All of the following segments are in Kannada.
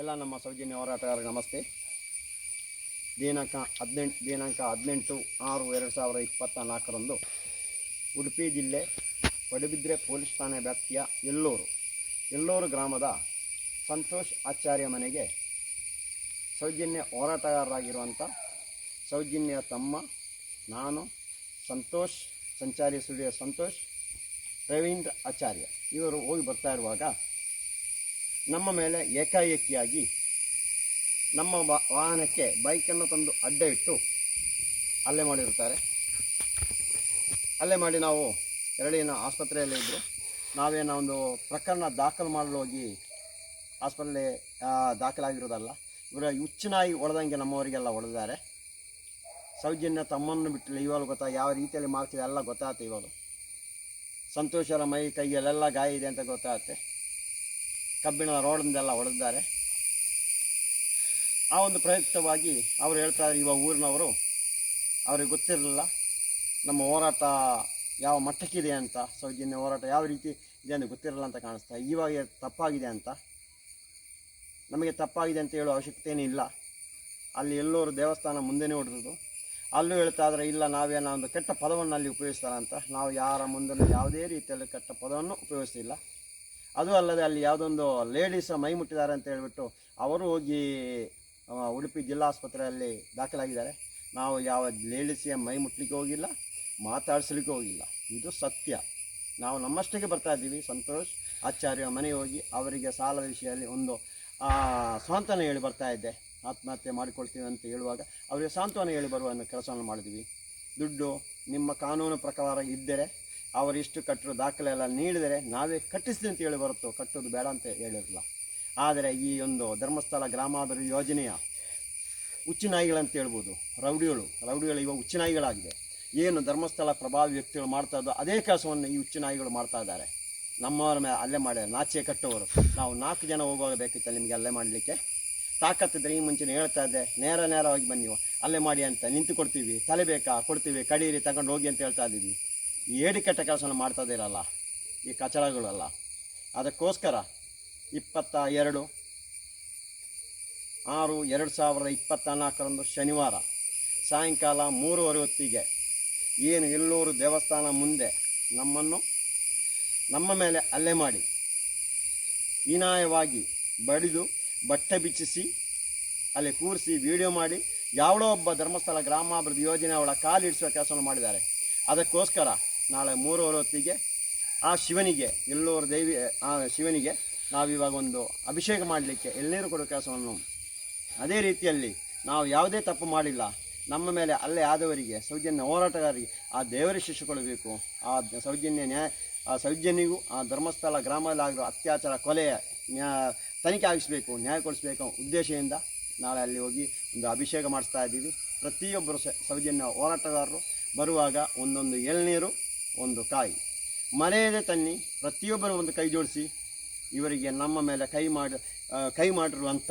ಎಲ್ಲ ನಮ್ಮ ಸೌಜನ್ಯ ಹೋರಾಟಗಾರರಿಗೆ ನಮಸ್ತೆ. ದಿನಾಂಕ ಹದಿನೆಂಟು ದಿನಾಂಕ ಹದಿನೆಂಟು ಆರು ಎರಡು ಸಾವಿರದ ಇಪ್ಪತ್ತ ನಾಲ್ಕರಂದು ಉಡುಪಿ ಜಿಲ್ಲೆ ಪಡುಬಿದ್ರೆ ಪೊಲೀಸ್ ಠಾಣೆ ವ್ಯಾಪ್ತಿಯ ಎಲ್ಲೂರು ಎಲ್ಲೂರು ಗ್ರಾಮದ ಸಂತೋಷ್ ಆಚಾರ್ಯ ಮನೆಗೆ ಸೌಜನ್ಯ ಹೋರಾಟಗಾರರಾಗಿರುವಂಥ ಸೌಜನ್ಯ ತಮ್ಮ, ನಾನು, ಸಂತೋಷ್, ಸಂಚಾರಿ ಸುಳಿಯ ಸಂತೋಷ್, ರವೀಂದ್ರ ಆಚಾರ್ಯ ಇವರು ಹೋಗಿ ಬರ್ತಾ ಇರುವಾಗ ನಮ್ಮ ಮೇಲೆ ಏಕಾಏಕಿಯಾಗಿ ನಮ್ಮ ವಾಹನಕ್ಕೆ ಬೈಕನ್ನು ತಂದು ಅಡ್ಡ ಇಟ್ಟು ಅಲ್ಲೇ ಮಾಡಿರುತ್ತಾರೆ. ಹಲ್ಲೆ ಮಾಡಿ ನಾವು ಎರಡಿನ ಆಸ್ಪತ್ರೆಯಲ್ಲಿ ಇದ್ದರು ನಾವೇನೋ ಒಂದು ಪ್ರಕರಣ ದಾಖಲು ಮಾಡಲು ಹೋಗಿ ಆಸ್ಪತ್ರೆ ದಾಖಲಾಗಿರೋದಲ್ಲ. ಇವರ ಹುಚ್ಚನಾಗಿ ಹೊಡೆದಂಗೆ ನಮ್ಮವರಿಗೆಲ್ಲ ಹೊಡೆದಿದ್ದಾರೆ. ಸೌಜನ್ಯ ತಮ್ಮನ್ನು ಬಿಟ್ಟಿಲ್ಲ. ಇವಾಗ ಗೊತ್ತಾ ಯಾವ ರೀತಿಯಲ್ಲಿ ಮಾಡ್ತಿದೆ ಎಲ್ಲ ಗೊತ್ತಾಗುತ್ತೆ ಇವಾಗ. ಸಂತೋಷರ ಮೈ ಕೈಯಲ್ಲೆಲ್ಲ ಗಾಯ ಇದೆ ಅಂತ ಗೊತ್ತಾಗುತ್ತೆ. ಕಬ್ಬಿಣದ ರೋಡಿಂದೆಲ್ಲ ಹೊಡೆದಿದ್ದಾರೆ ಆ ಒಂದು ಪ್ರಯುಕ್ತವಾಗಿ ಅವರು ಹೇಳ್ತಾರೆ ಇವಾಗ ಊರಿನವರು, ಅವ್ರಿಗೆ ಗೊತ್ತಿರಲಿಲ್ಲ ನಮ್ಮ ಹೋರಾಟ ಯಾವ ಮಟ್ಟಕ್ಕಿದೆ ಅಂತ. ಸೌಜನ್ಯ ಹೋರಾಟ ಯಾವ ರೀತಿ ಇದೆ ಅಂತ ಗೊತ್ತಿರಲ್ಲ ಅಂತ ಕಾಣಿಸ್ತಾ ಇವಾಗ ತಪ್ಪಾಗಿದೆ ಅಂತ. ನಮಗೆ ತಪ್ಪಾಗಿದೆ ಅಂತ ಹೇಳೋ ಅವಶ್ಯಕತೆಯೇ ಇಲ್ಲ. ಅಲ್ಲಿ ಎಲ್ಲರೂ ದೇವಸ್ಥಾನ ಮುಂದೆನೇ ಹೊಡೆದು ಅಲ್ಲೂ ಹೇಳ್ತಾ ಇದ್ರೆ ಇಲ್ಲ, ನಾವೇನೋ ಒಂದು ಕೆಟ್ಟ ಪದವನ್ನು ಅಲ್ಲಿ ಉಪಯೋಗಿಸ್ತಾರಂತ. ನಾವು ಯಾರ ಮುಂದೆ ಯಾವುದೇ ರೀತಿಯಲ್ಲಿ ಕೆಟ್ಟ ಪದವನ್ನು ಉಪಯೋಗಿಸ್ತಿಲ್ಲ. ಅದು ಅಲ್ಲದೆ ಅಲ್ಲಿ ಯಾವುದೊಂದು ಲೇಡೀಸ್ ಮೈ ಮುಟ್ಟಿದ್ದಾರೆ ಅಂತ ಹೇಳಿಬಿಟ್ಟು ಅವರು ಹೋಗಿ ಉಡುಪಿ ಜಿಲ್ಲಾ ಆಸ್ಪತ್ರೆಯಲ್ಲಿ ದಾಖಲಾಗಿದ್ದಾರೆ. ನಾವು ಯಾವ ಲೇಡೀಸಿಗೆ ಮೈ ಮುಟ್ಲಿಕ್ಕೆ ಹೋಗಿಲ್ಲ, ಮಾತಾಡಿಸ್ಲಿಕ್ಕೆ ಹೋಗಿಲ್ಲ. ಇದು ಸತ್ಯ. ನಾವು ನಮ್ಮಷ್ಟಕ್ಕೆ ಬರ್ತಾ ಇದ್ದೀವಿ. ಸಂತೋಷ್ ಆಚಾರ್ಯ ಮನೆ ಹೋಗಿ ಅವರಿಗೆ ಸಾಲದ ವಿಷಯದಲ್ಲಿ ಒಂದು ಸಾಂತ್ವನ ಹೇಳಿ ಬರ್ತಾ ಇದ್ದೆ. ಆತ್ಮಹತ್ಯೆ ಮಾಡಿಕೊಳ್ತೀವಿ ಅಂತ ಹೇಳುವಾಗ ಅವರಿಗೆ ಸಾಂತ್ವನ ಹೇಳಿ ಬರುವ ಕೆಲಸವನ್ನು ಮಾಡಿದ್ವಿ. ದುಡ್ಡು ನಿಮ್ಮ ಕಾನೂನು ಪ್ರಕಾರ ಇದ್ದರೆ ಅವರು ಇಷ್ಟು ಕಟ್ಟರು ದಾಖಲೆ ಎಲ್ಲ ನೀಡಿದರೆ ನಾವೇ ಕಟ್ಟಿಸ್ತೀವಿ ಅಂತ ಹೇಳಿ ಬರುತ್ತೋ ಕಟ್ಟೋದು ಬೇಡ ಅಂತ ಹೇಳಿರಲಿಲ್ಲ ಆದರೆ ಈ ಒಂದು ಧರ್ಮಸ್ಥಳ ಗ್ರಾಮಾಭಿವೃದ್ಧಿ ಯೋಜನೆಯ ಹುಚ್ಚುನಾಯಿಗಳಂತ ಹೇಳ್ಬೋದು, ರೌಡಿಗಳು ರೌಡಿಗಳು ಇವಾಗ ಉಚ್ಚನಾಯಿಗಳಾಗಿದೆ ಏನು ಧರ್ಮಸ್ಥಳ ಪ್ರಭಾವಿ ವ್ಯಕ್ತಿಗಳು ಮಾಡ್ತಾ ಇದ್ದೋ ಅದೇ ಕೆಲಸವನ್ನು ಈ ಉಚ್ಚನಾಯಿಗಳು ಮಾಡ್ತಾ ಇದ್ದಾರೆ. ನಮ್ಮವರ ಮೇಲೆ ಅಲ್ಲೇ ಮಾಡಿ ನಾಚೆ ಕಟ್ಟುವವರು. ನಾವು ನಾಲ್ಕು ಜನ ಹೋಗುವಾಗ ಬೇಕಿತ್ತು ನಿಮಗೆ ಅಲ್ಲೇ ಮಾಡಲಿಕ್ಕೆ? ತಾಕತ್ತಿದ್ರೆ ಈ ಮುಂಚೆನೇ ಹೇಳ್ತಾ ಇದ್ದೆ, ನೇರ ನೇರವಾಗಿ ಬನ್ನಿ ಅಲ್ಲೇ ಮಾಡಿ ಅಂತ ನಿಂತು ಕೊಡ್ತೀವಿ ತಲೆ ಬೇಕಾ? ಕೊಡ್ತೀವಿ, ಕಡೀರಿ, ತಗೊಂಡು ಹೋಗಿ ಅಂತ ಹೇಳ್ತಾ ಇದ್ದೀವಿ. ಈ ಏಡಿಕಟ್ಟ ಕೆಲಸನ ಮಾಡ್ತಾ ಇದ್ದೀರಲ್ಲ ಈ ಕಚಡಗಳಲ್ಲ. ಅದಕ್ಕೋಸ್ಕರ ಇಪ್ಪತ್ತ ಎರಡು, ಆರು, ಎರಡು ಸಾವಿರದ ಇಪ್ಪತ್ತ ನಾಲ್ಕರಂದು ಶನಿವಾರ ಸಾಯಂಕಾಲ ಮೂರುವರೆ ಹೊತ್ತಿಗೆ ಏನು ಎಲ್ಲೂರು ದೇವಸ್ಥಾನ ಮುಂದೆ ನಮ್ಮನ್ನು ನಮ್ಮ ಮೇಲೆ ಹಲ್ಲೆ ಮಾಡಿ, ಹೀನಾಯವಾಗಿ ಬಡಿದು ಬಟ್ಟೆ ಬಿಚ್ಚಿಸಿ, ಅಲ್ಲಿ ಕೂರಿಸಿ ವಿಡಿಯೋ ಮಾಡಿ, ಯಾವುದೋ ಒಬ್ಬ ಧರ್ಮಸ್ಥಳ ಗ್ರಾಮಾಭಿವೃದ್ಧಿ ಯೋಜನೆ ಅವಳ ಕಾಲಿಡಿಸುವ ಕೆಲಸವನ್ನು ಮಾಡಿದ್ದಾರೆ. ಅದಕ್ಕೋಸ್ಕರ ನಾಳೆ ಮೂರುವರೆ ಹೊತ್ತಿಗೆ ಆ ಶಿವನಿಗೆ, ಎಲ್ಲೋರ ದೇವಿ, ಆ ಶಿವನಿಗೆ ನಾವಿವಾಗ ಒಂದು ಅಭಿಷೇಕ ಮಾಡಲಿಕ್ಕೆ ಎಳ್ನೀರು ಕೊಡೋ ಕೆಲಸವನ್ನು. ಅದೇ ರೀತಿಯಲ್ಲಿ ನಾವು ಯಾವುದೇ ತಪ್ಪು ಮಾಡಿಲ್ಲ. ನಮ್ಮ ಮೇಲೆ ಅಲ್ಲೇ ಆದವರಿಗೆ, ಸೌಜನ್ಯ ಹೋರಾಟಗಾರರಿಗೆ ಆ ದೇವರ ಕೊಡಬೇಕು. ಆ ಸೌಜನ್ಯ ನ್ಯಾಯ ಆ ಸೌಜನ್ಯಗೂ ಆ ಧರ್ಮಸ್ಥಳ ಗ್ರಾಮದಲ್ಲಿ ಅತ್ಯಾಚಾರ ಕೊಲೆಯ ನ್ಯಾ, ತನಿಖೆ ಆಗಿಸಬೇಕು ನ್ಯಾಯ ಕೊಡಿಸ್ಬೇಕು ಉದ್ದೇಶದಿಂದ ನಾಳೆ ಅಲ್ಲಿ ಹೋಗಿ ಒಂದು ಅಭಿಷೇಕ ಮಾಡಿಸ್ತಾ ಇದ್ದೀವಿ. ಪ್ರತಿಯೊಬ್ಬರು ಸೌಜನ್ಯ ಹೋರಾಟಗಾರರು ಬರುವಾಗ ಒಂದೊಂದು ಎಳ್ನೀರು ಒಂದು ಕಾಯಿ. ಮರೆಯದೆ ತನ್ನಿ, ಪ್ರತಿಯೊಬ್ಬರು ಒಂದು ಕೈ ಜೋಡಿಸಿ, ಇವರಿಗೆ ನಮ್ಮ ಮೇಲೆ ಕೈ ಮಾಡಿ ಕೈ ಮಾಡಿರುವಂಥ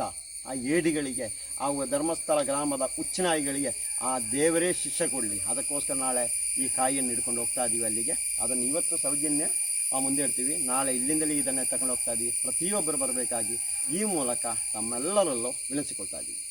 ಆ ಏಡಿಗಳಿಗೆ, ಆ ಧರ್ಮಸ್ಥಳ ಗ್ರಾಮದ ಹುಚ್ಚನಾಯಿಗಳಿಗೆ ಆ ದೇವರೇ ಶಿಷ್ಯ ಕೊಡಲಿ. ಅದಕ್ಕೋಸ್ಕರ ನಾಳೆ ಈ ಕಾಯಿಯನ್ನು ಹಿಡ್ಕೊಂಡು ಹೋಗ್ತಾ ಇದ್ದೀವಿ ಅಲ್ಲಿಗೆ. ಅದನ್ನು ಇವತ್ತು ಸೌಜನ್ಯ ಮುಂದೆ ಇಡ್ತೀವಿ. ನಾಳೆ ಇಲ್ಲಿಂದಲೇ ಇದನ್ನೇ ತಗೊಂಡು ಹೋಗ್ತಾ ಇದ್ದೀವಿ ಪ್ರತಿಯೊಬ್ಬರು ಬರಬೇಕಾಗಿ ಈ ಮೂಲಕ ತಮ್ಮೆಲ್ಲರಲ್ಲೂ ವಿನಿಸಿಕೊಳ್ತಾ ಇದ್ದೀವಿ